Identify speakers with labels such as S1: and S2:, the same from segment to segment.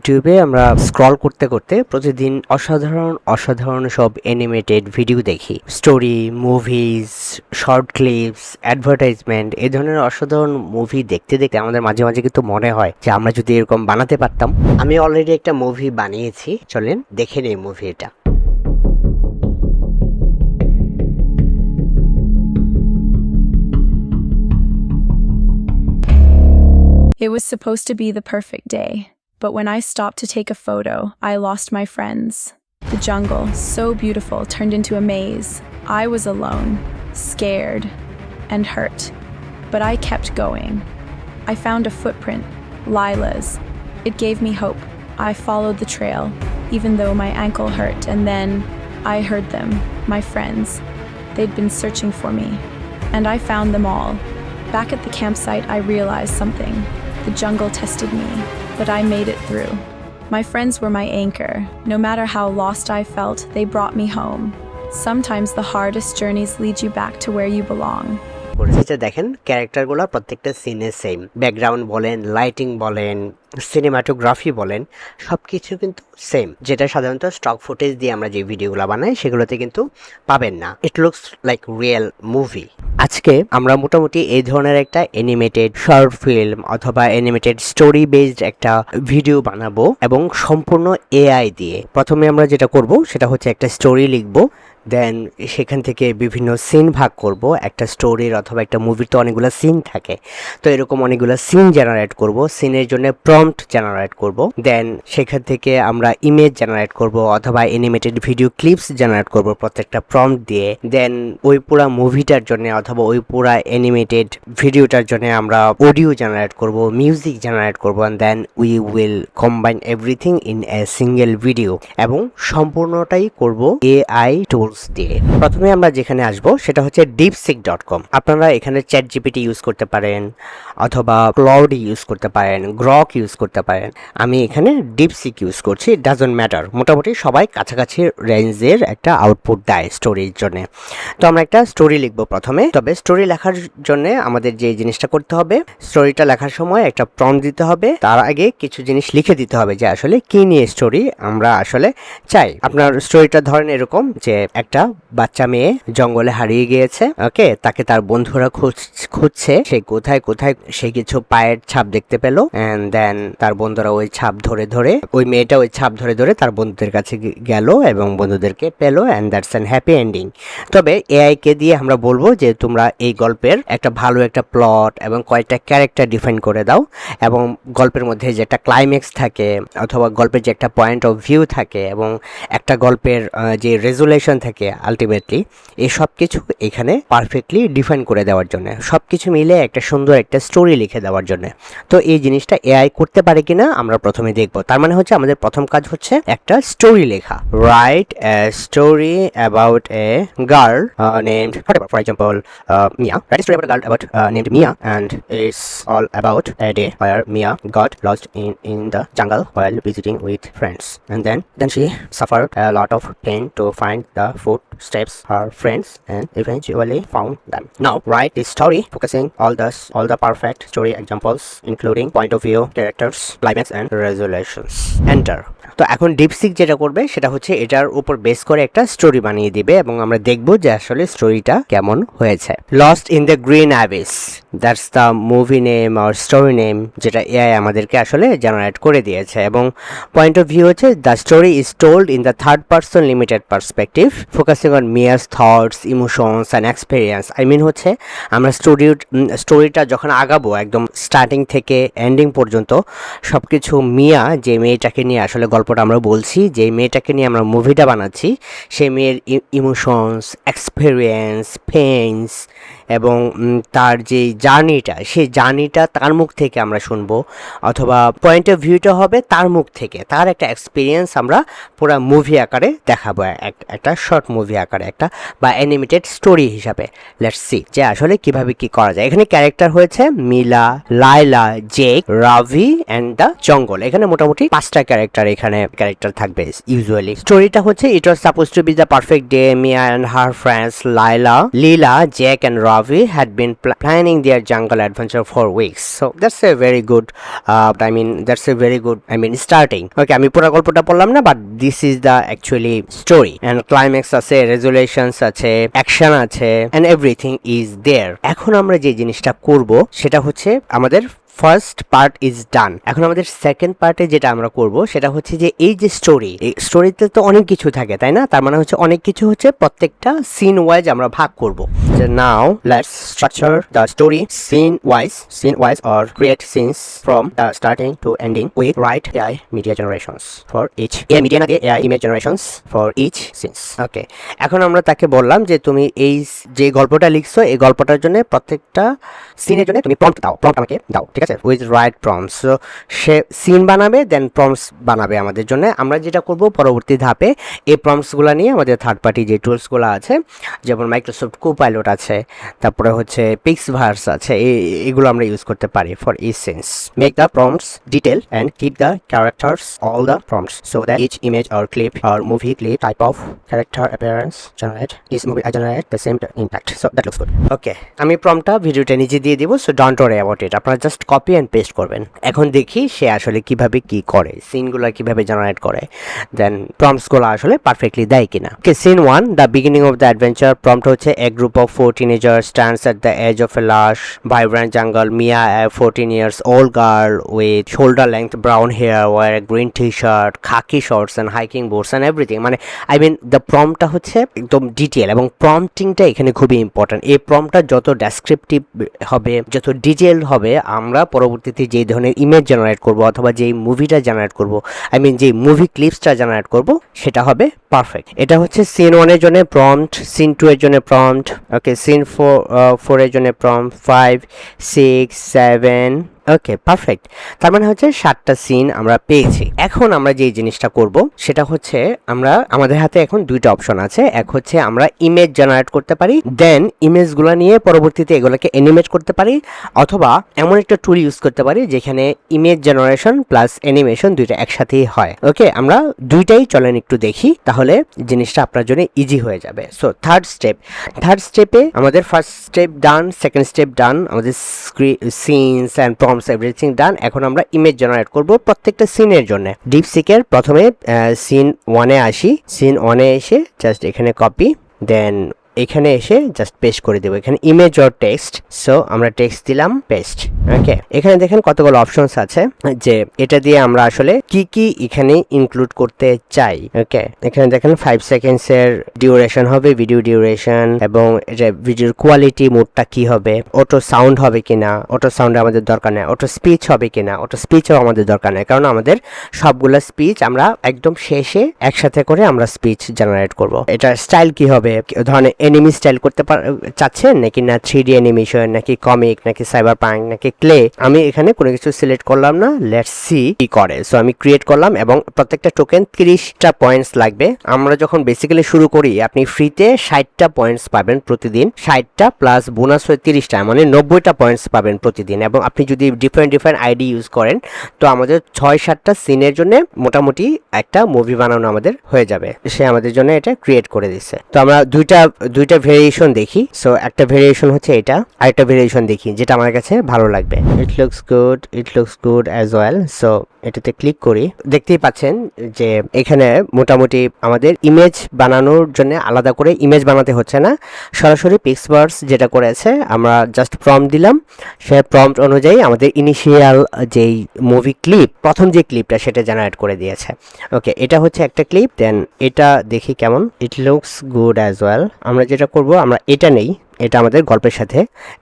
S1: ইউটিউবে আমরা স্ক্রল করতে করতে প্রতিদিন অসাধারণ অসাধারণ সব অ্যানিমেটেড ভিডিও দেখি। Story movies short clips advertisement এই ধরনের অসাধারণ মুভি দেখতে দেখতে আমাদের মাঝে মাঝে কিন্তু মনে হয় যে আমরা যদি এরকম বানাতে পারতাম। আমি অলরেডি একটা মুভি বানিয়েছি চলেন দেখে নেই মুভি এটা
S2: It was supposed to be the perfect day, but when I stopped to take a photo, I lost my friends. The jungle, so beautiful, turned into a maze. I was alone, scared, and hurt. But I kept going. I found a footprint, Lila's. It gave me hope. I followed the trail, even though my ankle hurt, and then I heard them, my friends. They'd been searching for me, and I found them all. Back at the campsite, I realized something. The jungle tested me, but I made it through. My friends were my anchor. No matter how lost I felt, they brought me home. Sometimes the hardest journeys lead you back to where you belong.
S1: করেছে দেখেন, ক্যারেক্টারগুলো প্রত্যেকটা সিনে same background বলেন lighting বলেন cinematography বলেন সব কিছু কিন্তু সেম যেটা সাধারণত স্টক ফুটেজ দিয়ে আমরা যে ভিডিওগুলো বানাই, সেগুলোতে কিন্তু পাবেন না। It looks like real movie আজকে আমরা মোটামুটি এই ধরনের একটা অ্যানিমেটেড শর্ট ফিল্ম অথবা অ্যানিমেটেড স্টোরি বেসড একটা ভিডিও বানাবো এবং সম্পূর্ণ এআই দিয়ে। প্রথমে আমরা যেটা করব, সেটা হচ্ছে একটা স্টোরি লিখব। দেন সেখান থেকে বিভিন্ন সিন ভাগ করব। একটা স্টোরির অথবা একটা মুভির তো অনেকগুলো সিন থাকে। তো এরকম অনেকগুলো সিন জেনারেট করব। সিনের জন্য প্রম্পট জেনারেট করব। দেন সেখান থেকে আমরা ইমেজ জেনারেট করব অথবা অ্যানিমেটেড ভিডিও ক্লিপস জেনারেট করব প্রত্যেকটা প্রম্পট দিয়ে। দেন ওই পুরা মুভিটার জন্য অথবা ওই পুরা অ্যানিমেটেড ভিডিওটার জন্য আমরা অডিও জেনারেট করব মিউজিক জেনারেট করব then we will combine everything in a single video এবং সম্পূর্ণটাই করব এআই টুলস দিয়ে। প্রথমে আমরা যেখানে আসব, সেটা হচ্ছে ডিপসিক ডট কম আপনারা এখানে চ্যাট জিপিটি ইউজ করতে পারেন, অথবা ক্লাউড ইউজ করতে পারেন গ্রক ইউজ করতে পারেন। আমি এখানে ডিপসিক ইউজ করছি ডাজন্ট ম্যাটার মোটামুটি সবাই কাছাকাছি রেঞ্জের একটা আউটপুট দেয় স্টোরির জন্য। তো আমরা একটা স্টোরি লিখব প্রথমে। তবে স্টোরি লেখার জন্য আমাদের যে জিনিসটা করতে হবে স্টোরিটা লেখার সময় একটা প্রম দিতে হবে। তার আগে কিছু জিনিস লিখে দিতে হবে যে আসলে কি নিয়ে স্টোরি আমরা আসলে চাই। আপনার স্টোরিটা ধরেন এরকম যে একটা বাচ্চা মেয়ে জঙ্গলে হারিয়ে গিয়েছে, ওকে? তাকে তার বন্ধুরা খুঁজ- খুঁজছে। সে কোথায় কোথায়, সে কিছু পায়ের ছাপ দেখতে পেল। এন্ড দেন তার বন্ধুরা ওই ছাপ ধরে ধরে, ওই মেয়েটা ওই ছাপ ধরে ধরে তার বন্ধুদের কাছে গেল এবং বন্ধুদেরকে পেল। And that's an happy ending তবে এআই কে দিয়ে আমরা বলব যে তোমরা এই গল্পের একটা ভালো একটা প্লট এবং কয়েকটা ক্যারেক্টার ডিফাইন করে দাও এবং গল্পের মধ্যে যে একটা ক্লাইম্যাক্স থাকে অথবা গল্পের যে একটা পয়েন্ট অফ ভিউ থাকে এবং একটা গল্পের যে রেজুলেশন থাকে আলটিমেটলি এই সব কিছু এখানে পারফেক্টলি ডিফাইন করে দেওয়ার জন্য সব কিছু মিলে একটা সুন্দর একটা স্টোরি লিখে দেওয়ার জন্য। তো এই জিনিসটা এআই করতে পারে কিনা আমরা প্রথমে দেখব। তার মানে হচ্ছে আমাদের প্রথম কাজ হচ্ছে একটা স্টোরি লেখা। Write a story about a girl named for example Mia write story about girl about named Mia and it's all about a day where Mia got lost in, in the jungle while visiting with friends. And then then she suffered a lot of pain to find phút. Footsteps her friends and eventually found them. Now, write this story focusing all the all the perfect story examples, including point of view, characters, climax, and resolutions. Enter. তো এখন DeepSeek যেটা করবে সেটা হচ্ছে এটার উপর base করে একটা স্টোরি বানিয়ে দিবে এবং আমরা দেখব যে আসলে স্টোরিটা কেমন হয়েছে lost in the green abyss that's the movie name R story name যেটা এআই আমাদেরকে আসলে জেনারেট করে দিয়েছে এবং পয়েন্ট অফ ভিউ হচ্ছে the story is told in the third person limited perspective focusing on Mia's thoughts emotions and experience I mean হচ্ছে আমরা story স্টোরিটা যখন আগাবো, একদম স্টার্টিং থেকে এন্ডিং পর্যন্ত সব কিছু মিয়া যে মেয়েটাকে নিয়ে আসলে গল্পটা আমরা বলছি, যে মেয়েটাকে নিয়ে আমরা মুভিটা বানাচ্ছি সেই মেয়ের ইমোশনস এক্সপিরিয়েন্স পেন্স এবং তার যে জার্নিটা, সেই জার্নিটা তার মুখ থেকে আমরা শুনব, অথবা পয়েন্ট অফ ভিউটা হবে তার মুখ থেকে। তার একটা এক্সপিরিয়েন্স আমরা পুরো মুভি আকারে দেখাবো, এক- একটা শর্ট মুভি আকারে একটা, বা অ্যানিমেটেড স্টোরি হিসাবে। লেটস সি যে আসলে কীভাবে কি করা যায়। এখানে ক্যারেক্টার হয়েছে Mila Layla Jake, Ravi and the jungle. এখানে মোটামুটি পাঁচটা ক্যারেক্টার এখানে ক্যারেক্টার থাকবে ইউজুয়ালি স্টোরিটা হচ্ছে it was supposed to be the perfect day Mia and her friends Layla Lila Jack and Ravi. Ravi had been pl- planning their jungle adventure for weeks. So that's a very good, uh, I mean, that's a very good, I mean, starting. Okay, আমি পুরো গল্পটা পড়লাম না but this is the actually story and climax আছে resolutions আছে action আছে and everything is there এখন আমরা যে জিনিসটা করব সেটা হচ্ছে আমাদের ফার্স্ট পার্ট ইজ ডান এখন আমাদের সেকেন্ড পার্টে যেটা আমরা করব, সেটা হচ্ছে যে এই যে স্টোরি এই স্টোরিতে তো অনেক কিছু থাকে, তাই না? তার মানে হচ্ছে অনেক কিছু হচ্ছে প্রত্যেকটা সিন ওয়াইজ আমরা ভাগ করব। Now let's structure the story scene wise scene wise or create scenes from the starting to ending with right AI media generations for each AI media না AI image generations for each scenes okay এখন আমরা তাকে বললাম যে তুমি এই যে গল্পটা লিখছো, এই গল্পটার জন্য প্রত্যেকটা সিনের জন্য তুমি প্রম্পট দাও প্রম্পট আমাকে দাও, ঠিক আছে? উইথ রাইট প্রম্পটস সো সে সিন বানাবে দেন প্রম্পটস বানাবে আমাদের জন্য। আমরা যেটা করব পরবর্তী ধাপে, এই প্রম্পটসগুলো নিয়ে আমাদের থার্ড পার্টি যে টুলসগুলো আছে, যেমন মাইক্রোসফট কো পাইলট আছে, তারপরে হচ্ছে পিক্স ভার্স আছে এগুলো আমরা ইউজ করতে পারি ফর এই scenes make the prompts detail and keep the characters all the prompts so that each image or clip or movie clip type of character appearance generate is movie generate the same impact so that looks good okay আমি প্রমটা ভিডিওটা নিজে দিয়ে দিব so don't worry about it আপনারা just copy and paste করবেন। এখন দেখি সে আসলে কীভাবে কি করে সিনগুলো কীভাবে জেনারেট করে দেন প্রম্পটসগুলো আসলে পারফেক্টলি দেয় কিনা। Okay scene one the beginning of the adventure prompt হচ্ছে a group of four teenager stands at the edge of a lush jungle, mia, a 14 years old girl with shoulder length, brown hair, wear a green t-shirt, khaki shorts and hiking boots and everything মানে I mean the প্রমটা হচ্ছে একদম detail এবং প্রম্পটিংটা এখানে খুবই important এই প্রমটা যত descriptive হবে, যত ডিটেল হবে, আমরা পরবর্তীতে যেই ধরনের ইমেজ জেনারেট করব অথবা যেই মুভিটা জেনারেট করব আই মিন যেই মুভি ক্লিপসটা জেনারেট করব, সেটা হবে পারফেক্ট এটা হচ্ছে সিন ওয়ানের জন্য প্রম্পট সিন টু এর জন্য প্রম্পট ওকে সিন ফোর ফোরের জন্য prompt five six seven okay perfect তার মানে হচ্ছে সাতটা সিন আমরা পেয়েছি। এখন আমরা যে জিনিসটা করব, সেটা হচ্ছে আমরা, আমাদের হাতে এখন দুইটা অপশন আছে। এক হচ্ছে আমরা ইমেজ জেনারেট করতে পারি দেন ইমেজগুলো নিয়ে পরবর্তীতে এগুলোকে অ্যানিমেট করতে পারি, অথবা এমন একটা টুল ইউজ করতে পারি, যেখানে ইমেজ জেনারেশন প্লাস অ্যানিমেশন দুইটা একসাথেই হয়। ওকে আমরা দুইটাই চলেন একটু দেখি, তাহলে জিনিসটা আপনার জন্য ইজি হয়ে যাবে। সো থার্ড স্টেপ থার্ড স্টেপে আমাদের first step done second step done আমাদের scenes and prompts everything done এখন আমরা ইমেজ জেনারেট করব প্রত্যেকটা সিনের জন্য। ডিপসিকের প্রথমে সিন ওয়ানে আসি। সিন ওয়ানে এসে জাস্ট এখানে কপি দেন এখানে এসে জাস্ট পেস্ট করে দেবো। এখানে ইমেজ অর টেক্সট সো আমরা টেক্সট দিলাম পেস্ট ওকে এখানে দেখেন কতগুলো অপশনস আছে, যে এটা দিয়ে আমরা আসলে কি কি এখানে ইনক্লুড করতে চাই ওকে এখানে দেখেন ফাইভ সেকেন্ডস এর ডিউরেশন হবে ভিডিও ডিউরেশন এবং এটা ভিডিওর কোয়ালিটি মোডটা কি হবে অটো সাউন্ড হবে কিনা অটো সাউন্ড আমাদের দরকার নেই অটো স্পিচ হবে কিনা অটো স্পিচও আমাদের দরকার নেই, কারণ আমাদের সবগুলো স্পিচ আমরা একদম শেষে একসাথে করে আমরা স্পিচ জেনারেট করব। এটা স্টাইল কি হবে ধরনের এনিমি স্টাইল করতে চাচ্ছেন? নাকি না থ্রি ডি অ্যানিমেশন নাকি কমিক নাকি সাইবার পাঙ্ক নাকি ক্লে আমি এখানে কোনো কিছু সিলেক্ট করলাম না। লেটস সি কি করে। সো আমি ক্রিয়েট করলাম এবং প্রত্যেকটা টোকেন তিরিশটা পয়েন্টস লাগবে। আমরা যখন বেসিক্যালি শুরু করি, আপনি ফ্রিতে ষাটটা পয়েন্টস পাবেন প্রতিদিন। ষাটটা প্লাস বোনাস হয়ে তিরিশটা মানে নব্বইটা পয়েন্টস পাবেন প্রতিদিন। এবং আপনি যদি ডিফারেন্ট ডিফারেন্ট আইডি ইউজ করেন, তো আমাদের ছয় সাতটা সিনের জন্য মোটামুটি একটা মুভি বানানো আমাদের হয়ে যাবে। সে আমাদের জন্য এটা ক্রিয়েট করে দিচ্ছে তো আমরা দুইটা দুইটা ভেরিয়েশন দেখি। সো একটা ভেরিয়েশন হচ্ছে এটা আর একটা ভেরিয়েশন দেখি, যেটা আমার কাছে ভালো লাগবে। It looks good it looks good as well so এটাতে ক্লিক করি। দেখতেই পাচ্ছেন যে এখানে মোটামুটি আমাদের ইমেজ বানানোর জন্য আলাদা করে ইমেজ বানাতে হচ্ছে না। সরাসরি পিক্সবার্স যেটা করেছে, আমরা জাস্ট প্রম্পট দিলাম। সে প্রম্পট অনুযায়ী আমাদের ইনিশিয়াল যেই মুভি ক্লিপ প্রথম যে ক্লিপটা সেটা জেনারেট করে দিয়েছে। ওকে এটা হচ্ছে একটা ক্লিপ দেন এটা দেখি কেমন। It looks good as well আমরা যেটা করব, আমরা এটা নেই। এটা আমাদের গল্পের সাথে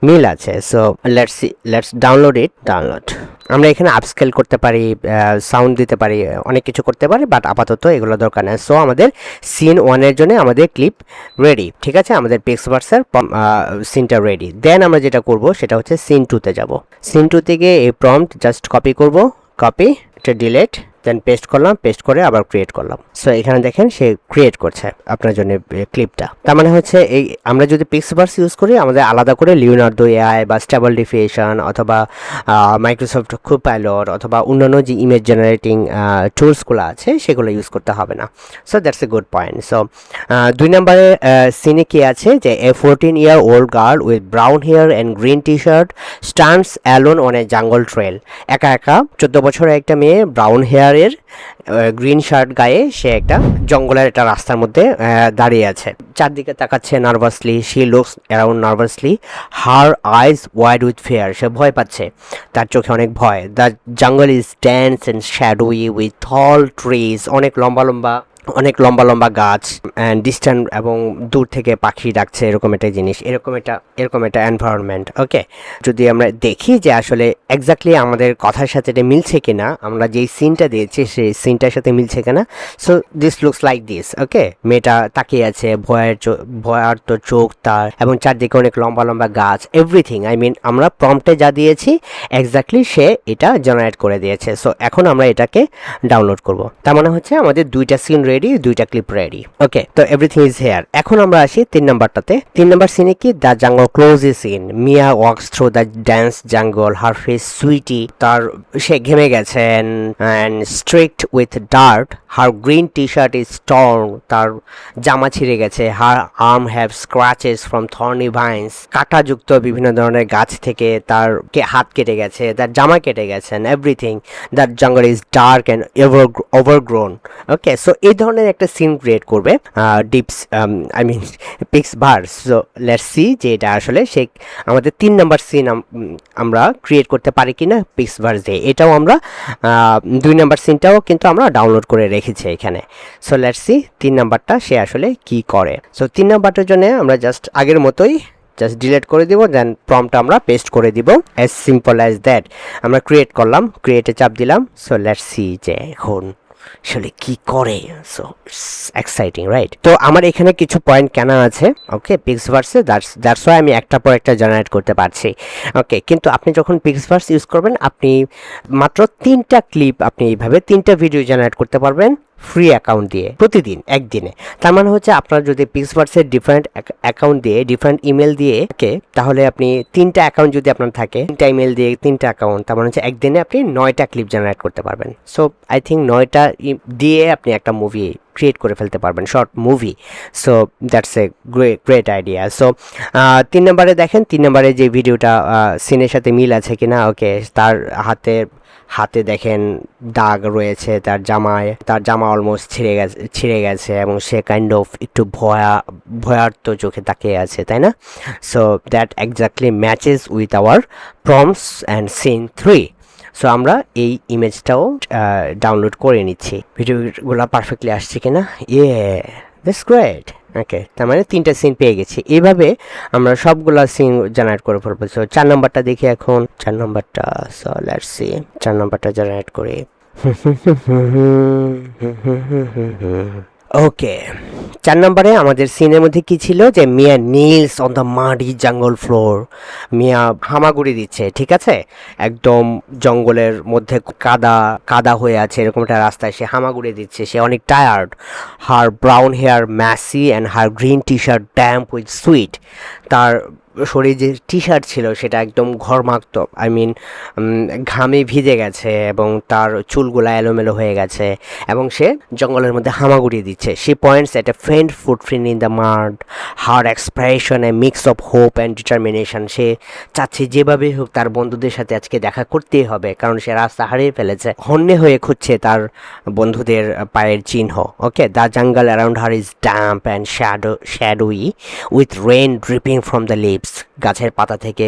S1: মিল আছে। So let's see let's download it download আমরা এখানে আপস্কেল করতে পারি সাউন্ড দিতে পারি, অনেক কিছু করতে পারি বাট আপাতত এগুলো দরকার নেই। সো আমাদের সিন ওয়ানের জন্য আমাদের ক্লিপ রেডি ঠিক আছে? আমাদের পিক্সভার্সের সিনটা রেডি দেন আমরা যেটা করব, সেটা হচ্ছে সিন টুতে যাব। সিন টু থেকে এই প্রম্পট জাস্ট কপি করব কপি এটা ডিলেট দেন পেস্ট করলাম পেস্ট করে আবার ক্রিয়েট করলাম। সো এখানে দেখেন সে ক্রিয়েট করছে আপনার জন্য ক্লিপটা তার মানে হচ্ছে এই, আমরা যদি পিক্সভার্স ইউজ করি, আমাদের আলাদা করে লিওনার্দো এআই বা স্টেবল ডিফিয়েশন অথবা মাইক্রোসফট পাইলট অথবা অন্যান্য যে ইমেজ জেনারেটিং টুলসগুলো আছে, সেগুলো ইউজ করতে হবে না। So that's a good point so দুই নম্বরে সিনে কি আছে? যে a fourteen year old girl with brown hair and green T shirt stands alone on a jungle trail একা একা, চোদ্দ বছরের একটা মেয়ে ব্রাউন হেয়ারের গ্রিন শার্ট গায়ে সে একটা জঙ্গলের একটা রাস্তার মধ্যে দাঁড়িয়ে আছে। চারদিকে তাকাচ্ছে nervously she looks around nervously her eyes wide with fear সে ভয় পাচ্ছে। তার চোখে অনেক ভয়। The jungle is dense and shadowy with tall trees অনেক লম্বা লম্বা অনেক লম্বা লম্বা গাছ অ্যান্ড ডিস্ট্যান্ট এবং দূর থেকে পাখি ডাকছে, এরকম একটা জিনিস, এরকম একটা এরকম একটা এনভায়রনমেন্ট ওকে যদি আমরা দেখি যে আসলে এক্স্যাক্টলি আমাদের কথার সাথে এটা মিলছে কিনা, আমরা যেই সিনটা দিয়েছি সেই সিনটার সাথে মিলছে কিনা so this looks like this okay মেয়েটা তাকিয়ে আছে, ভয়ের চো- ভয়ার তো চোখ তার, এবং চারদিকে অনেক লম্বা লম্বা গাছ এভরিথিং আই মিন আমরা প্রম্পটে যা দিয়েছি এক্স্যাক্টলি সে এটা জেনারেট করে দিয়েছে সো এখন আমরা এটাকে ডাউনলোড করব। তার মানে হচ্ছে আমাদের দুইটা সিন রেডি দুইটা ক্লিপ রেডি ওকে তো এভরিথিং ইজ হেয়ার এখন আমরা আসি তিন নাম্বারটাতে। তিন নাম্বার সিনে কি? The jungle close scene Mia walks through the dense jungle her face sweaty তার, সে ঘেমে গেছেন and streaked with dirt her green T shirt is torn তার জামা ছিঁড়ে গেছে her arm have scratches from thorny vines কাঁটাযুক্ত বিভিন্ন ধরনের গাছ থেকে তার হাত কেটে গেছে, তার জামা কেটে গেছেন everything that jungle is dark and ever overgrown okay so এই ধরনের একটা সিন ক্রিয়েট করবে deeps I mean PixVerse so let's see যে এটা আসলে সে, আমাদের তিন নাম্বার সিন আমরা ক্রিয়েট করতে পারি কি না পিক্স ভার্স দিয়ে এটাও আমরা দুই নাম্বার সিনটাও কিন্তু আমরা ডাউনলোড করে রেখেছি এখানে। সো লেটস সি তিন নাম্বারটা সে আসলে কি করে। সো তিন নাম্বারটার জন্য আমরা জাস্ট আগের মতোই জাস্ট ডিলিট করে দিব দেন প্রম্পট আমরা পেস্ট করে দিব। অ্যাজ সিম্পল অ্যাজ দ্যাট আমরা ক্রিয়েট করলাম ক্রিয়েটে চাপ দিলাম। সো লেটস সি যে এখন আসলে কি করে? সো এক্সাইটিং রাইট তো আমার এখানে কিছু পয়েন্ট কেনা আছে ওকে পিক্সভার্সে দ্যাটস ওয়াই আমি একটা পর একটা জেনারেট করতে পারছি ওকে কিন্তু আপনি যখন পিক্সভার্স ইউজ করবেন, আপনি মাত্র তিনটা ক্লিপ আপনি এইভাবে তিনটা ভিডিও জেনারেট করতে পারবেন। ফ্রি অ্যাকাউন্ট দিয়ে, প্রতিদিন, একদিনে। তার মানে হচ্ছে আপনার যদি পিক্সভার্সের ডিফারেন্ট অ্যাকাউন্ট দিয়ে ডিফারেন্ট ইমেল দিয়ে ওকে তাহলে আপনি তিনটা অ্যাকাউন্ট যদি আপনার থাকে, তিনটা ইমেল দিয়ে তিনটা অ্যাকাউন্ট তার মানে হচ্ছে একদিনে আপনি নয়টা ক্লিপ জেনারেট করতে পারবেন। সো আই থিঙ্ক নয়টা দিয়ে আপনি একটা মুভি ক্রিয়েট করে ফেলতে পারবেন short movie so that's a great idea so তিন নম্বরে দেখেন, তিন নম্বরে যে ভিডিওটা সিনের সাথে মিল আছে কিনা ওকে তার হাতে হাতে দেখেন দাগ রয়েছে, তার জামায়, তার জামা অলমোস্ট ছিঁড়ে গেছে ছিঁড়ে গেছে এবং সে কাইন্ড অফ একটু ভয়া, ভয়ার্ত চোখে তাকিয়ে আছে, তাই না? So that exactly matches with our prompts and scene three so আমরা এই ইমেজটাও ডাউনলোড করে নিচ্ছি। ভিডিওগুলো পারফেক্টলি আসছে কিনা? ইয়ে দিস গ্রেট ওকে তার মানে তিনটা সিন পেয়ে গেছি। এইভাবে আমরা সবগুলা সিন জেনারেট করে ফেলব। সো চার নম্বরটা দেখি এখন। চার নম্বরটা সো লেটস সি চার নম্বরটা জেনারেট করি। ওকে চার নম্বরে আমাদের সিনের মধ্যে কি ছিল? যে Mia kneels on the muddy jungle floor Mia হামাগুড়ি দিচ্ছে, ঠিক আছে? একদম জঙ্গলের মধ্যে কাদা কাদা হয়ে আছে, এরকম একটা রাস্তায় সে হামাগুড়ি দিচ্ছে, সে অনেক tired her brown hair messy and her green T shirt damp with sweat তার শরীরে যে টি শার্ট ছিল, সেটা একদম ঘরমাক্ত আই মিন ঘামে ভিজে গেছে এবং তার চুলগুলা এলোমেলো হয়ে গেছে এবং সে জঙ্গলের মধ্যে হামাগুড়ি দিচ্ছে। সে points at a friend footprint in the mud, her expression a mix of hope and determination সে চাচ্ছে যেভাবেই হোক তার বন্ধুদের সাথে আজকে দেখা করতেই হবে কারণ সে রাস্তা হারিয়ে ফেলেছে। হন্যে হয়ে খুঁজছে তার বন্ধুদের পায়ের চিহ্ন okay the jungle around her is damp and shadow shadowy with rain dripping from the leaves গাছের পাতা থেকে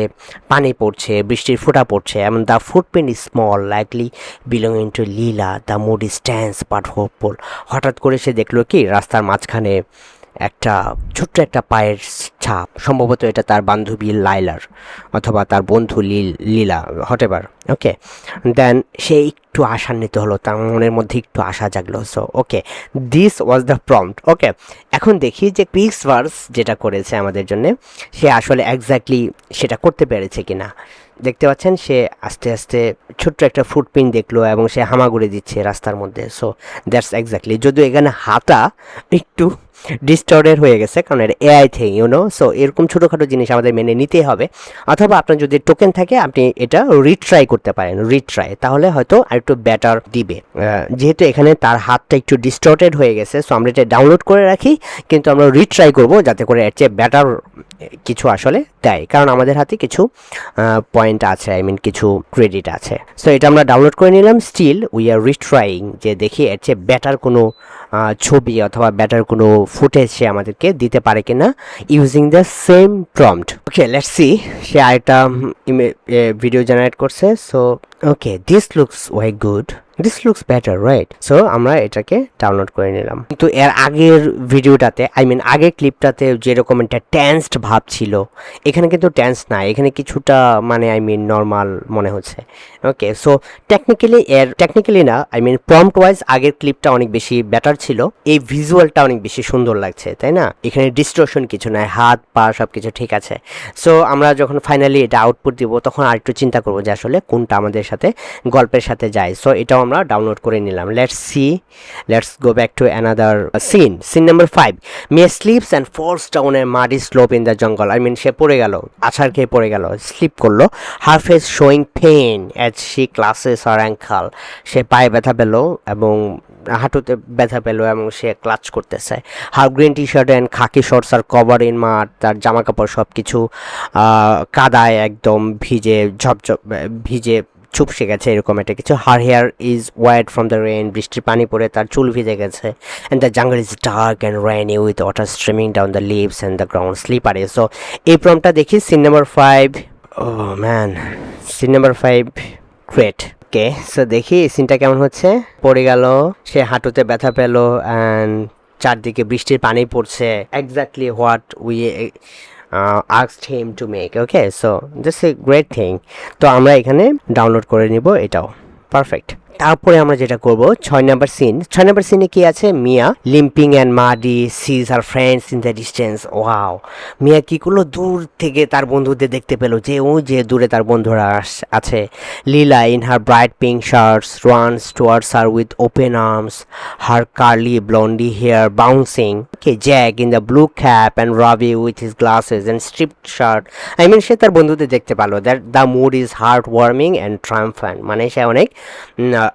S1: পানি পড়ছে, বৃষ্টির ফোঁটা পড়ছে। এমন the footprint is small likely belonging to Leela the mood is tense but hopeful হঠাৎ করে সে দেখল কি, রাস্তার মাঝখানে একটা ছোট্ট একটা পায়ের ছাপ, সম্ভবত এটা তার বান্ধবী লাইলার অথবা তার বন্ধু লীল, লীলা হটেবার ওকে দেন সে একটু আশান্বিত হলো, তার মনের মধ্যে একটু আশা জাগলো so okay this was the prompt okay এখন দেখি যে পিক্স ভার্স যেটা করেছে আমাদের জন্য, সে আসলে এক্স্যাক্টলি সেটা করতে পেরেছে কি না দেখতে পাচ্ছেন, সে আস্তে আস্তে ছোট্ট একটা ফুটপ্রিন্ট দেখল এবং সে হামাগুড়ি দিচ্ছে রাস্তার মধ্যে সো দ্যাটস এক্স্যাক্টলি যদিও এখানে হাতা একটু ডিস্টর্ডেড হয়ে গেছে, কারণ এটা এআই থিং ইউনো সো এরকম ছোটোখাটো জিনিস আমাদের মেনে নিতেই হবে। অথবা আপনার যদি টোকেন থাকে, আপনি এটা রিট্রাই করতে পারেন রিট্রাই তাহলে হয়তো আরেকটু বেটার দিবে। যেহেতু এখানে তার হাতটা একটু ডিস্টর্টেড হয়ে গেছে সো আমরা এটা ডাউনলোড করে রাখি, কিন্তু আমরা রিট্রাই করব যাতে করে এর চেয়ে বেটার কিছু আসলে দেয়। কারণ আমাদের হাতে কিছু পয়েন্ট আছে আই মিন কিছু ক্রেডিট আছে। সো এটা আমরা ডাউনলোড করে নিলাম। স্টিল উই আর রিট্রাইং যে দেখি এর চেয়ে বেটার কোনো ছবি অথবা ব্যাটার কোনো ফুটেজ সে আমাদেরকে দিতে পারে কিনা using the same prompt okay let's see সে আরেকটা ভিডিও জেনারেট করছে so okay this looks why good this looks better right so আমরা এটাকে ডাউনলোড করে নিলাম। কিন্তু এর আগের ভিডিওটাতে আই মিন আগের ক্লিপটাতে যেরকম একটা টেন্সড ভাব ছিল, এখানে কিন্তু টেন্স না এখানে কিছুটা মানে আই মিন নর্মাল মনে হচ্ছে। ওকে সো টেকনিক্যালি এর টেকনিক্যালি না আই মিন প্রম্পট ওয়াইজ আগের ক্লিপটা অনেক বেশি বেটার ছিল। এই ভিজুয়ালটা অনেক বেশি সুন্দর লাগছে, তাই না? এখানে ডিস্ট্রশন কিছু নাই, হাত, পা সব কিছু ঠিক আছে। সো আমরা যখন ফাইনালি এটা আউটপুট দিব, তখন আর একটু চিন্তা করব যে আসলে কোনটা আমাদের সাথে, গল্পের সাথে যায়। সো এটাও আমরা ডাউনলোড করে নিলাম। Let's see let's go back to another scene scene number five Mia slips and falls down a muddy slope in the jungle I mean সে পড়ে গেল, আছাড় খেয়ে পড়ে গেল স্লিপ করল। Her face showing pain as she clutches her ankle সে পায়ে ব্যথা পেল এবং হাঁটুতে ব্যথা পেল এবং সে ক্লাচ করতেছে। Her green T shirt and khaki shorts are cover in mud তার জামা কাপড় সব কিছু কাদায় একদম ভিজে, ঝপঝপ, ভিজে চুপসে গেছে, এরকম একটা কিছু। Her hair is wet from the rain বৃষ্টির পানি পড়ে তার চুল ভিজে গেছে। And the jungle is dark and rainy with water streaming down the leaves and the ground slippery so এই প্রমটা দেখি scene number five oh man scene number five great okay so দেখি সিনটা কেমন হচ্ছে। পড়ে গেল, সে হাঁটুতে ব্যথা পেল অ্যান্ড চারদিকে বৃষ্টির পানি পড়ছে। Exactly what we asked him to make okay so this a great thing তো আমরা এখানে ডাউনলোড করে নিব এটাও. পারফেক্ট তারপরে আমরা যেটা করব, ছয় নাম্বার সিন। ছয় নাম্বার সিনে কি আছে? Mia, limping and muddy, sees her friends in the distance. Wow. Mia কি করল? দূর থেকে তার বন্ধুদের দেখতে পেল যে, ও যে দূরে তার বন্ধুরা আছে। Leela in her bright pink shirts runs towards her with open arms her curly blonde hair bouncing okay Jack in the blue cap and Ravi with his glasses and striped shirt I mean সে তার বন্ধুদের দেখতে পেল। That the mood is heartwarming and triumphant মানে সে অনেক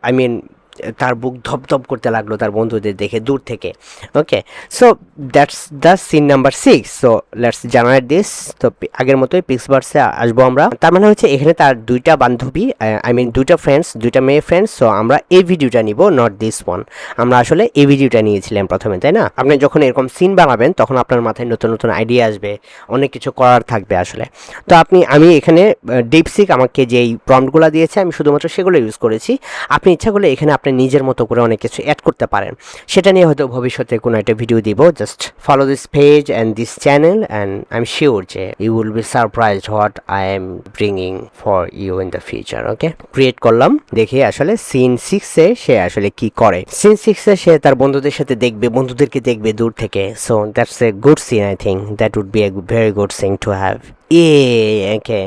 S1: I mean তার বুক ধপধপ করতে লাগল তার বন্ধুদের দেখে দূর থেকে। Okay so that's the scene number six so let's generate this তো আগের মতোই পিক্সবার্সে আসব আমরা। তার মানে হচ্ছে এখানে তার দুইটা বান্ধবী আই মিন দুইটা ফ্রেন্ডস দুইটা মেয়ে ফ্রেন্ডস সো আমরা এই ভিডিওটা নিব নট দিস ওয়ান আমরা আসলে এই ভিডিওটা নিয়েছিলাম প্রথমে, তাই না? আপনি যখন এরকম সিন বানাবেন, তখন আপনার মাথায় নতুন নতুন আইডিয়া আসবে, অনেক কিছু করার থাকবে আসলে। তো আপনি, আমি এখানে ডিপসিক আমাকে যেই প্রম্পটগুলো দিয়েছে, আমি শুধুমাত্র সেগুলো ইউজ করেছি। আপনি ইচ্ছা করলে এখানে আপনি নিজের মতো করে অনেক কিছু অ্যাড করতে পারেন। সেটা নিয়ে হয়তো ভবিষ্যতে কোনো একটা ভিডিও দিব। Just follow this page and this channel and I am sure যে you will be surprise what I am bringing for you in the future okay create করলাম। দেখি আসলে সিন সিক্সে সে আসলে কি করে। সিন সিক্সে সে তার বন্ধুদের সাথে দেখবে, বন্ধুদেরকে দেখবে দূর থেকে। So that's a good scene I think that would be a very good scene to have okay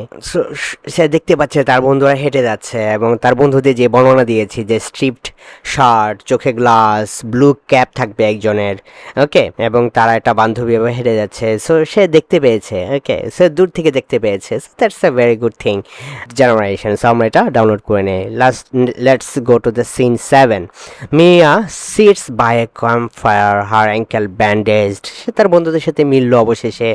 S1: সে দেখতে পাচ্ছে তার বন্ধুরা হেঁটে যাচ্ছে এবং তার বন্ধুদের যে বর্ণনা দিয়েছি যে স্ট্রিপড শার্ট চোখে গ্লাস ব্লু ক্যাপ থাকবে একজনের, ওকে? এবং তারা একটা বান্ধবী এভাবে হেঁটে যাচ্ছে। সো, সে দেখতে পেয়েছে, ওকে? সে দূর থেকে দেখতে পেয়েছে। That's a very good thing generation so আমরা এটা ডাউনলোড করে নেই। Last let's go to the scene seven Mia sits by a campfire her ankle bandaged সে তার বন্ধুদের সাথে মিললো অবশেষে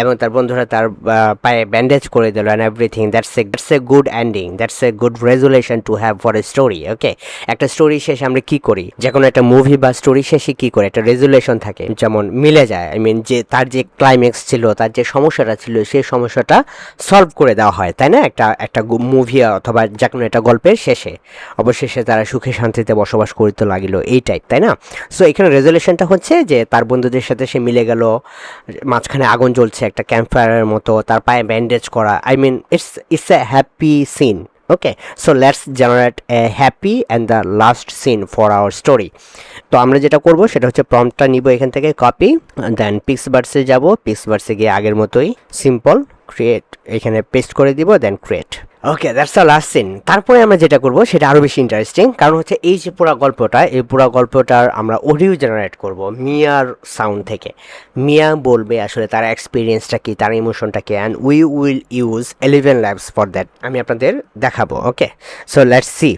S1: এবং তার বন্ধুরা তার পায়ে ব্যান্ডেজ করে দিল and everything that's a that's a good ending that's a good resolution to have for a story okay একটা স্টোরি শেষে আমরা কি করি? যে কোনো একটা মুভি বা স্টোরি শেষে কি করি? একটা রেজুলেশন থাকে। যেমন মিলে যায়। আই মিন যে, তার যে ক্লাইম্যাক্স ছিল, তার যে সমস্যাটা ছিল, সেই সমস্যাটা সলভ করে দেওয়া হয়, তাই না? একটা একটা মুভি অথবা যে কোনো একটা গল্পের শেষে। অবশেষে তারা সুখে শান্তিতে বসবাস করিতে লাগিল, এই টাইপ তাই না? সো এখানে রেজুলেশনটা হচ্ছে যে, তার বন্ধুদের সাথে সে মিলে গেল। মাঝখানে আগুন জ্বলছে, একটা ক্যাম্প ফায়ারের মতো, তার পায়ে ব্যান্ডেজ করা I mean it's it's a happy scene okay so let's generate a happy and the last scene for our story তো আমরা যেটা করব, সেটা হচ্ছে প্রম্পটটা নিব এখান থেকে কপি দেন পিক্স পিক্সবার্সে যাব পিক্সবার্সে গিয়ে আগের মতোই সিম্পল ক্রিয়েট এখানে পেস্ট করে দিব then create okay that's the last scene তারপরে আমরা যেটা করব, সেটা আরও বেশি ইন্টারেস্টিং কারণ হচ্ছে এই যে পুরো গল্পটা, এই পুরো গল্পটার আমরা অডিও জেনারেট করব মিয়ার সাউন্ড থেকে। মিয়া বলবে আসলে তার এক্সপিরিয়েন্সটা কী, তার ইমোশনটা কি and we will use Eleven Labs for that আমি আপনাদের দেখাবো ওকে সো লেটস সি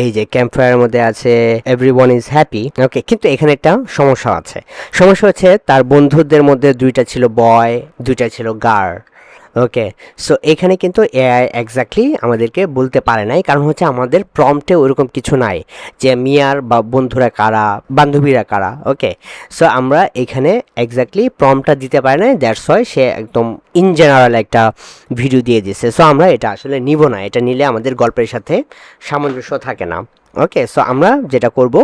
S1: এই যে ক্যাম্প ফায়ারের মধ্যে আছে everyone is happy okay কিন্তু এখানে একটা সমস্যা আছে। সমস্যা হচ্ছে তার বন্ধুদের মধ্যে দুইটা ছিল বয় দুইটা ছিল গার্ল ওকে সো এখানে কিন্তু এআই এক্স্যাক্টলি আমাদেরকে বলতে পারে নাই, কারণ হচ্ছে আমাদের প্রম্পটে ওরকম কিছু নাই যে মিয়ার বা বন্ধুরা কারা, বান্ধবীরা কারা ওকে সো আমরা এখানে এক্স্যাক্টলি প্রম্পটটা দিতে পারি না দ্যাটস হয় সে একদম ইন জেনারেল একটা ভিডিও দিয়ে দিছে। সো আমরা এটা আসলে নিব না, এটা নিলে আমাদের গল্পের সাথে সামঞ্জস্য থাকে না ওকে সো আমরা যেটা করব,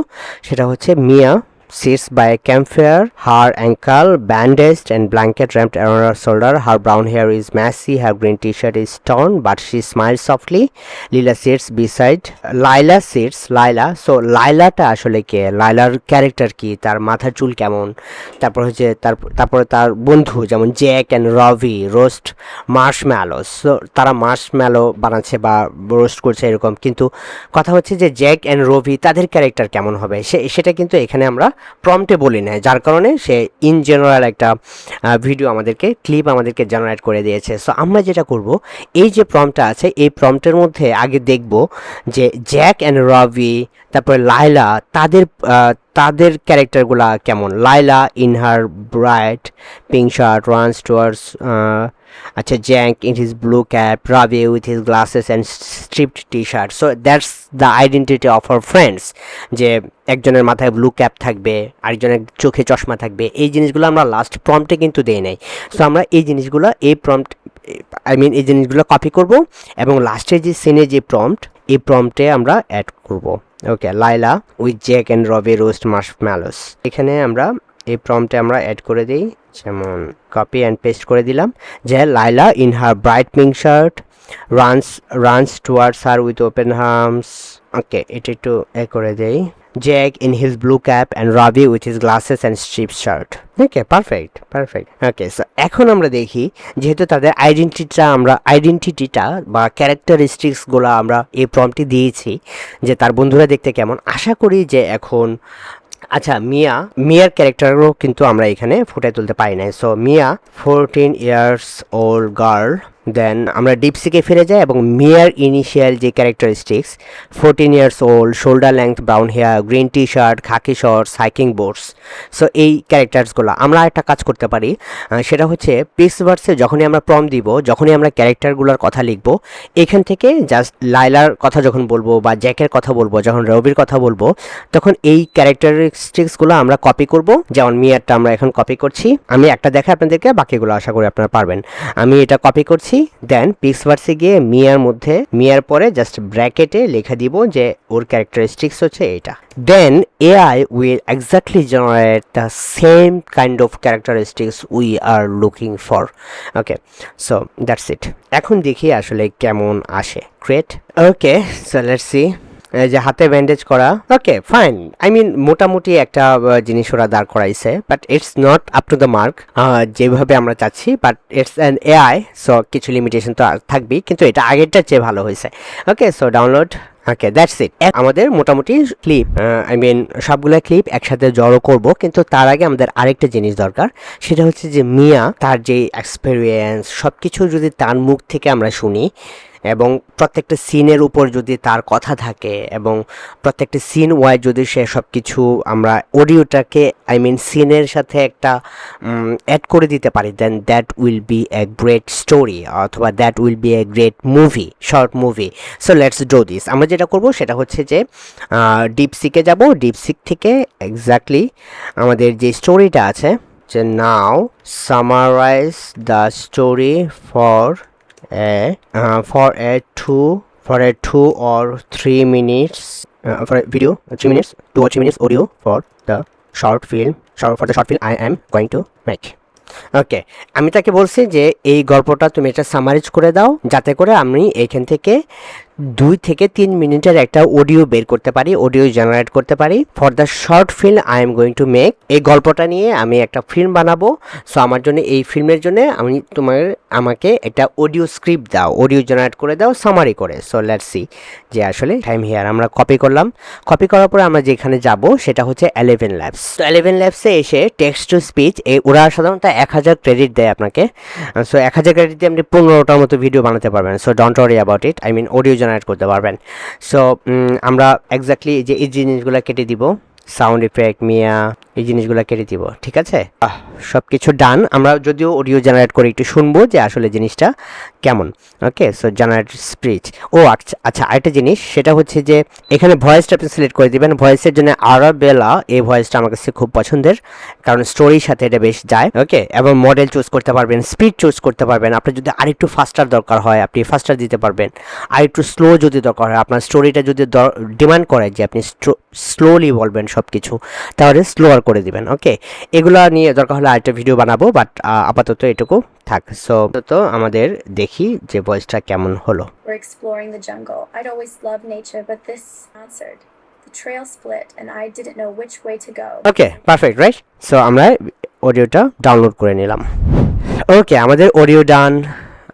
S1: সেটা হচ্ছে মিয়া sits by a campfire, her ankle bandaged and blanket wrapped around her shoulder. Her brown hair is messy, her green t-shirt is torn, but she smiles softly. Lila sits beside Laila sits Laila. So লাইলাটা আসলে কে লাইলার character কি তার মাথার চুল কেমন তারপর হচ্ছে তার তারপরে তার বন্ধু যেমন Jack and Ravi roast marshmallow so তারা মার্শ ম্যালো বানাচ্ছে বা রোস্ট করছে এরকম কিন্তু কথা হচ্ছে যে জ্যাক অ্যান্ড রভি তাদের ক্যারেক্টার কেমন হবে সে সেটা কিন্তু এখানে আমরা প্রম্পটে বলি নেয়, যার কারণে সে ইন জেনারেল একটা ভিডিও আমাদেরকে ক্লিপ আমাদেরকে জেনারেট করে দিয়েছে। সো আমরা যেটা করব, এই যে প্রম্পটটা আছে, এই প্রম্পটের মধ্যে আগে দেখব যে জ্যাক অ্যান্ড রবি তারপরে লাইলা তাদের তাদের ক্যারেক্টারগুলা কেমন? Laila in her bright pink shirt runs towards আচ্ছা Jack in his blue cap Ravi with his glasses and striped T shirt so that's the identity of our friends যে একজনের মাথায় ব্লু ক্যাপ থাকবে, আরেকজনের চোখে চশমা থাকবে। এই জিনিসগুলো আমরা লাস্ট প্রম্পটে কিন্তু দেই নাই। সো আমরা এই জিনিসগুলো, এই প্রম্পট আই মিন এই জিনিসগুলো কপি করব এবং লাস্টে যে সিনে যে প্রম্পট এই প্রম্পটে আমরা অ্যাড করব। Okay Laila with Jack and Ravi roast marshmallows এখানে আমরা এই প্রম্পটে আমরা অ্যাড করে দিই। যেমন কপি অ্যান্ড পেস্ট করে দিলাম। যে Laila in her bright pink shirt runs runs towards her with open arms okay এটা একটু এ করে দেই। Jack in his blue cap and Ravi with his glasses and strip shirt okay perfect perfect okay so এখন আমরা দেখি, যেহেতু তাদের আইডেন্টিটিটা আমরা আইডেন্টিটিটা বা ক্যারেক্টারিস্টিক্সগুলো আমরা এই প্রম্পটি দিয়েছি, যে তার বন্ধুরা দেখতে কেমন। আশা করি যে এখন আচ্ছা মিয়া, মিয়ার ক্যারেক্টারও কিন্তু আমরা এখানে ফুটে তুলতে পারি নাই। So Mia fourteen years old girl then আমরা ডিপসিকে ফিরে যাই এবং মিয়ার ইনিশিয়াল যে characteristics fourteen years old shoulder length brown hair green T shirt khaki shorts hiking boots so এই ক্যারেক্টার্সগুলো আমরা একটা কাজ করতে পারি সেটা হচ্ছে পিক্স ভার্সে যখনই আমরা প্রম দিব, যখনই আমরা ক্যারেক্টারগুলোর কথা লিখব, এখান থেকে জাস্ট লাইলার কথা যখন বলব বা জ্যাকের কথা বলব, যখন রবির কথা বলব, তখন এই ক্যারেক্টারিস্টিক্সগুলো আমরা কপি করব। যেমন মিয়ারটা আমরা এখন কপি করছি। আমি একটা দেখে আপনাদেরকে, বাকিগুলো আশা করি আপনারা পারবেন। আমি এটা কপি করছি দেন পিক্স ভার্সে গিয়ে মিয়ার মধ্যে, মিয়ার পরে জাস্ট ব্র্যাকেটে লেখা দিব যে ওর ক্যারেক্টারিস্টিক্স হচ্ছে এটা। Then AI will exactly generate the same kind of characteristics we are looking for okay so that's it এখন দেখি আসলে কেমন আসে। Create okay so let's see যে হাতে ব্যান্ডেজ করা ওকে ফাইন আই মিন মোটামুটি একটা জিনিস ওরা দাঁড় করাইছে but it's not up to the mark যেভাবে আমরা চাচ্ছি but it's an AI so কিছু লিমিটেশন তো থাকবেই, কিন্তু এটা আগেরটার চেয়ে ভালো হয়েছে। Okay so download okay that's it আমাদের মোটামুটি ক্লিপ আই মিন সবগুলো ক্লিপ একসাথে জড়ো করব, কিন্তু তার আগে আমাদের আরেকটা জিনিস দরকার, সেটা হচ্ছে যে মিয়া, তার যে এক্সপেরিয়েন্স সব কিছু যদি তার মুখ থেকে আমরা শুনি এবং প্রত্যেকটা সিনের উপর যদি তার কথা থাকে এবং প্রত্যেকটা সিন ওয়াইজ যদি সে সব কিছু আমরা অডিওটাকে আই মিন সিনের সাথে একটা অ্যাড করে দিতে পারি then that will be a great story অথবা that will be a great movie short movie so let's do this আমরা যেটা করব সেটা হচ্ছে যে ডিপসিকে যাব। ডিপসিক থেকে এক্স্যাক্টলি আমাদের যে স্টোরিটা আছে, যে now summarise the story for a uh, for a two for a two or three minutes uh, for a video uh, three minutes two or three minutes audio for the short film short for the short film I am going to make okay আমি তাকে বলছি যে এই গল্পটা তুমি এটা summarise করে দাও যাতে করে আমি এইখান থেকে দুই থেকে তিন মিনিটের একটা অডিও বের করতে পারি অডিও জেনারেট করতে পারি। For the short film I am going to make এই গল্পটা নিয়ে আমি একটা ফিল্ম বানাবো। সো আমার জন্য এই ফিল্মের জন্য আমি তোমার, আমাকে একটা অডিও স্ক্রিপ্ট দাও অডিও জেনারেট করে দাও সামারি করে। সো লেটস সি যে আসলে টাইম হিয়ার আমরা কপি করলাম। কপি করার পরে আমরা যেখানে যাব, সেটা হচ্ছে এলেভেন ল্যাবস তো এলেভেন ল্যাবসে এসে টেক্সট টু স্পিচ এই ওরা সাধারণত এক হাজার ক্রেডিট দেয় আপনাকে। সো এক হাজার ক্রেডিট দিয়ে আপনি পনেরোটার মতো ভিডিও বানাতে পারবেন। So don't worry about it I mean audio generate করতে পারবেন। সো আমরা এক্স্যাক্টলি যে এই জিনিসগুলো কেটে দিব সাউন্ড ইফেক্ট মিয়া, এই জিনিসগুলো কেটে দিব, ঠিক আছে? সব কিছু ডান আমরা যদিও অডিও জেনারেট করে একটু শুনব যে আসলে জিনিসটা কেমন? ওকে সো জেনারেট স্পিচ ও আচ্ছা আচ্ছা আরেকটা জিনিস, সেটা হচ্ছে যে এখানে ভয়েসটা আপনি সিলেক্ট করে দিবেন। ভয়েসের জন্য আরাবেলা এই ভয়েসটা আমার কাছে খুব পছন্দের, কারণ স্টোরির সাথে এটা বেশ যায় ওকে এবং মডেল চুজ করতে পারবেন স্পিড চুজ করতে পারবেন। আপনার যদি আরেকটু ফাস্টার দরকার হয়, আপনি ফাস্টার দিতে পারবেন। আরেকটু স্লো যদি দরকার হয়, আপনার স্টোরিটা যদি ডিমান্ড করে যে আপনি স্লোলি বলবেন সব কিছু তাহলে স্লোয়ার করে দিবেন ওকে এগুলো নিয়ে দরকার হলে আরেকটা ভিডিও বানাবো বাট আপাতত এটুকু। থাক সো তো আমাদের দেখি যে ভয়েসটা কেমন হলো
S3: We're exploring the jungle. I'd always loved nature, but this answered. The trail split, and I didn't know which way to go.
S1: Okay, perfect, right? So আমরা অডিওটা ডাউনলোড করে নিলাম ওকে আমাদের অডিও ডান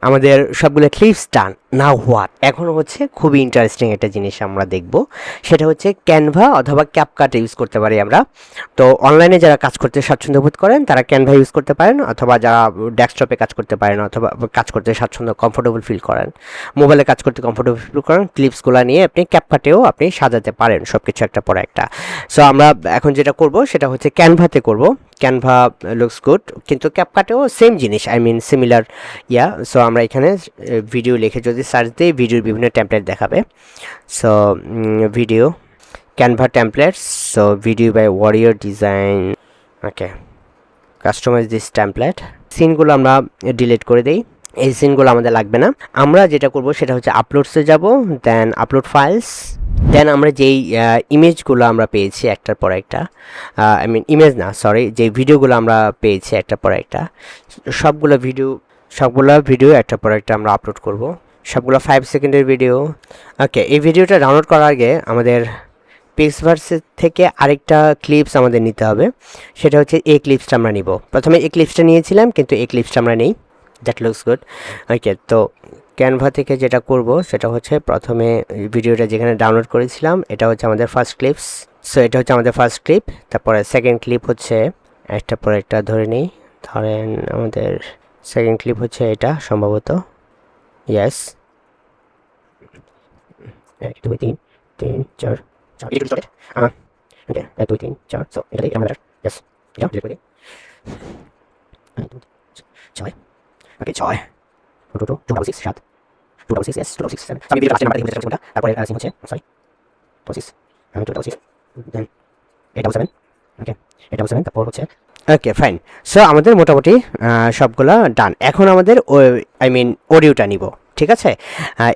S1: আমাদের সবগুলো ক্লিপস ডান না হোয়াট এখন হচ্ছে খুবই ইন্টারেস্টিং একটা জিনিস আমরা দেখব। সেটা হচ্ছে ক্যানভা অথবা ক্যাপকাট ইউজ করতে পারি আমরা। তো অনলাইনে যারা কাজ করতে স্বাচ্ছন্দ্য বোধ করেন, তারা ক্যানভা ইউজ করতে পারেন অথবা যারা ডেস্কটপে কাজ করতে পারেন অথবা কাজ করতে স্বাচ্ছন্দ্য কমফোর্টেবল ফিল করেন। মোবাইলে কাজ করতে কমফোর্টেবল ফিল করেন ক্লিপসগুলো নিয়ে আপনি ক্যাপকাটেও আপনি সাজাতে পারেন সব কিছু একটা পরে একটা। সো আমরা এখন যেটা করব, সেটা হচ্ছে ক্যানভাতে করব। ক্যানভা লুকস গুড কিন্তু ক্যাপকাটেও সেম জিনিস I mean similar yeah so আমরা এখানে ভিডিও লিখে যদি সার্চ দিই ভিডিওর বিভিন্ন ট্যাম্পলেট দেখাবে। So video Canva template so video by warrior design okay customise this template সিনগুলো আমরা ডিলিট করে দিই। এই সিনগুলো আমাদের লাগবে না। আমরা যেটা করব সেটা হচ্ছে আপলোডসে যাব দেন আপলোড ফাইলস দেন আমরা যেই ইমেজগুলো আমরা পেয়েছি একটার পর একটা আই মিন ইমেজ না সরি যে ভিডিওগুলো আমরা পেয়েছি একটার পর একটা, সবগুলো ভিডিও সবগুলো ভিডিও একটার পর একটা আমরা আপলোড করব। সবগুলো ফাইভ সেকেন্ডের ভিডিও ওকে এই ভিডিওটা ডাউনলোড করার আগে আমাদের পিক্সভার্সের থেকে আরেকটা ক্লিপস আমাদের নিতে হবে। সেটা হচ্ছে এই ক্লিপসটা আমরা নিব। প্রথমে এই ক্লিপসটা নিয়েছিলাম, কিন্তু এই ক্লিপসটা আমরা নেই। দ্যাট লুকস গুড ওকে তো ক্যানভা থেকে যেটা করব সেটা হচ্ছে প্রথমে ভিডিওটা যেখানে ডাউনলোড করেছিলাম এটা হচ্ছে আমাদের ফার্স্ট ক্লিপস সো এটা হচ্ছে আমাদের ফার্স্ট ক্লিপ তারপরে সেকেন্ড ক্লিপ হচ্ছে একটা পর একটা ধরে নিই ধরেন আমাদের সেকেন্ড ক্লিপ হচ্ছে এটা সম্ভবত ইয়েস এক দুই তিন তিন চার চার এক দুই তিন চার সো এটা আমাদের ইয়েস এটা ছয় ওকে ছয়। Two two two two double six সাত। Two double six yes two double six seven আমি ভিডিও লাস্টের নাম্বার দেখে বুঝতে তারপরে সিম হচ্ছে সরি টু সিক্স আমি two double six then eight double seven okay eight double seven তারপর হচ্ছে ওকে ফাইন সো আমাদের মোটামুটি সবগুলা ডান এখন আমাদের আই মিন অডিওটা নিব ঠিক আছে?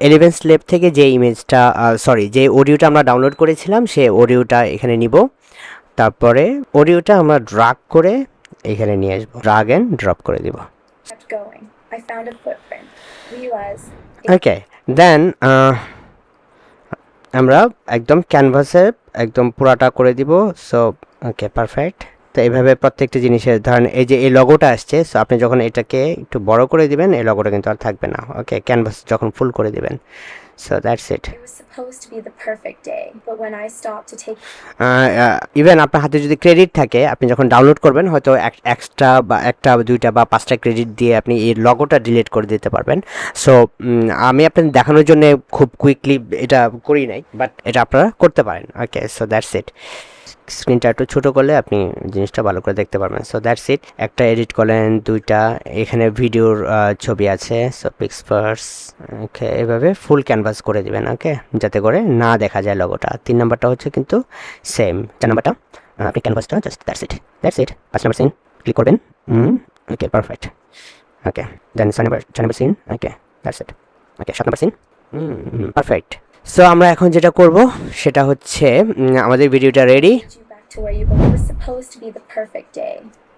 S1: এলিভেন স্লেপ থেকে যে ইমেজটা সরি যে অডিওটা আমরা ডাউনলোড করেছিলাম সে অডিওটা এখানে নিব। তারপরে অডিওটা আমরা ড্রাগ করে এখানে নিয়ে আসব। ড্রাগ অ্যান্ড ড্রপ করে দিব.
S3: I found a footprint. Realized
S1: ওকে দেন আমরা একদম ক্যানভাসে একদম পুরাটা করে দিব সো ওকে পারফেক্ট তো এইভাবে প্রত্যেকটা জিনিসের, ধরেন এই যে এই লগোটা আসছে সো আপনি যখন এটাকে একটু বড় করে দিবেন, এই লগোটা কিন্তু আর থাকবে না ওকে ক্যানভাস যখন ফুল করে দিবেন। So that's it
S3: it was supposed to be the perfect day, but when I stopped to take
S1: even আপনার হাতে যদি ক্রেডিট থাকে আপনি যখন ডাউনলোড করবেন হয়তো এক্সট্রা বা একটা দুইটা বা পাঁচটা ক্রেডিট দিয়ে আপনি এই লগোটা ডিলিট করে দিতে পারবেন। সো আমি আপনাদের দেখানোর জন্য খুব কুইকলি এটা করি নাই বাট এটা আপনারা করতে পারেন। ওকে সো দ্যাটস ইট স্ক্রিনটা একটু ছোটো করলে আপনি জিনিসটা ভালো করে দেখতে পারবেন। সো দ্যাটস ইট একটা এডিট করলেন, দুইটা, এখানে ভিডিওর ছবি আছে। সো পিক্সপার্স ওকে এভাবে ফুল ক্যানভাস করে দিবেন ওকে যাতে করে না দেখা যায় লগোটা তিন নাম্বারটা হচ্ছে কিন্তু সেম চার নাম্বারটা আপনি ক্যানভাসটা just that's it that's it পাঁচ নাম্বার সিন ক্লিক করবেন ওকে পারফেক্ট ওকে দেন ছয় নাম্বার ছয় number scene okay that's it okay সাত নাম্বার সিন পারফেক্ট সো আমরা এখন যেটা করব সেটা হচ্ছে আমাদের ভিডিওটা ready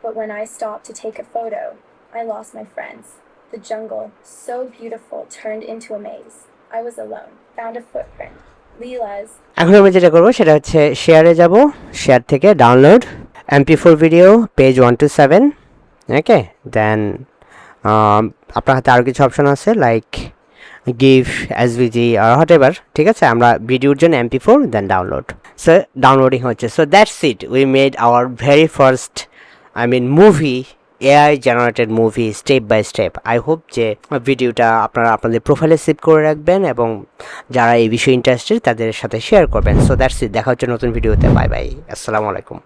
S3: but when I stopped to take a photo, I lost my friends. The jungle, so beautiful, turned into a maze. I was alone. Found a footprint. Leela's.
S1: এখন আমি যেটা করব সেটা হচ্ছে শেয়ারে যাব শেয়ার থেকে download MP four video page one two seven okay then আপনার হাতে আরও কিছু অপশন আছে লাইক গিভ এসভিজি আর হোয়াট এভার ঠিক আছে? আমরা ভিডিওর জন্য MP four then download so downloading হচ্ছে। So that's it we made our very first I mean movie AI generated movie step by step I hope যে ভিডিওটা আপনারা আপনাদের প্রোফাইলে সেভ করে রাখবেন এবং যারা এই বিষয়ে ইন্টারেস্টেড তাদের সাথে শেয়ার করবেন। সো দ্যাটস ইট দেখা হচ্ছে নতুন ভিডিওতে বাই বাই আসসালামু আলাইকুম